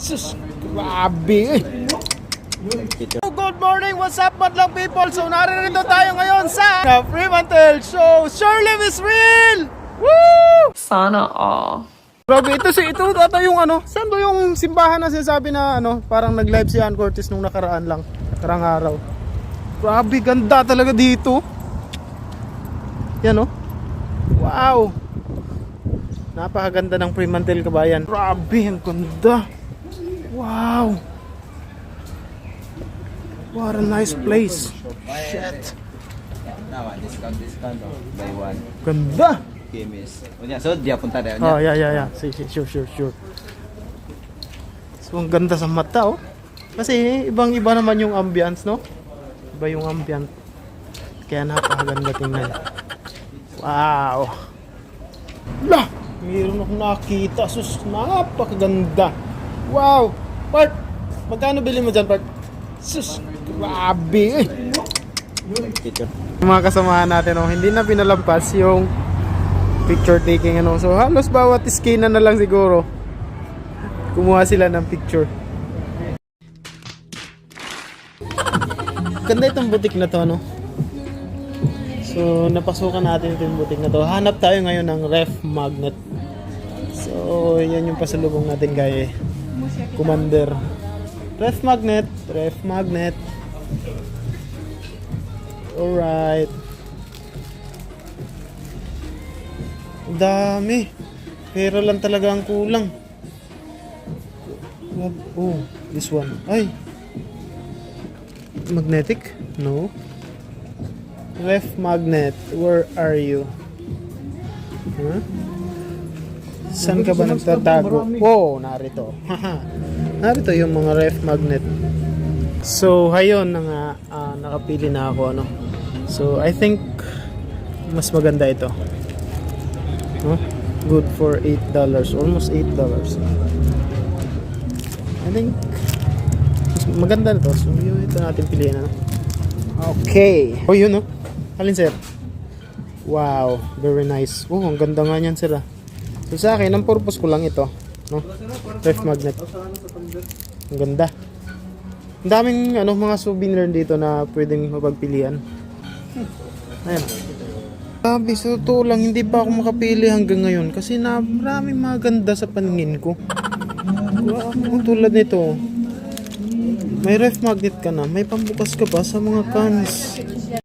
Sus, grabe eh. Good morning, what's up madlang people? So naririto tayo ngayon sa Fremantle Show. Surely is real! Woo! Sana all. Grabe, ito si ito ata yung ano, saan ba yung simbahan na sinasabi na ano, parang nag-live si Ann Curtis nung nakaraan lang, nakarang araw. Grabe, ganda talaga dito. Yan oh. Wow. Napakaganda ng Fremantle kabayan. Grabe, ang ganda. Wow. What a nice place. Shit. Nawa, discount, discount. Oh. Buy one. Ganda. PMS. Unya, so, dia punta deh. Oh, yeah, yeah, yeah. Sige, sige, sure, sure, sure. So, ang ganda sa mata, oh. Kasi, ibang-iba naman yung ambience, no? Iba yung ambience. Kaya napakaganda tingnan. Wow! Lah! Mayroon akong nakita. Sus, napakaganda. Wow! Part, magkano bili mo dyan, Part? Sus, grabe eh. Mga kasamahan natin, oh, hindi na pinalampas yung picture taking ano. So halos bawat iskina na lang siguro kumuha sila ng picture. Ganda itong butik na to, no? So, napasukan natin itong butik na to. Hanap tayo ngayon ng ref magnet. So, yan yung pasalubong natin kay Commander. Ref magnet, ref magnet. Alright. Dami. Pero lang talaga ang kulang. Oh, this one. Ay. Magnetic? No. Ref magnet, where are you? Huh? Saan ka ba nagtatago? Oh, narito. Narito yung mga ref magnet. So, hayon na nga, ah, nakapili na ako, ano. So, I think, mas maganda ito. No? Good for $8. Almost $8. I think maganda na to. So yun ito natin piliin ano. Okay. Oh yun no. Alin sir? Wow, very nice. Oh, ang ganda nga niyan sir ah. So sa akin, ang purpose ko lang ito, no? Ref magnet. Ang ganda. Ang daming ano mga souvenir dito na pwedeng mapagpilian. Ayan. Sabi, sa totoo lang, hindi pa ako makapili hanggang ngayon kasi na maraming maganda sa paningin ko. Wow, tulad nito. May ref magnet ka na, may pambukas ka pa sa mga cans.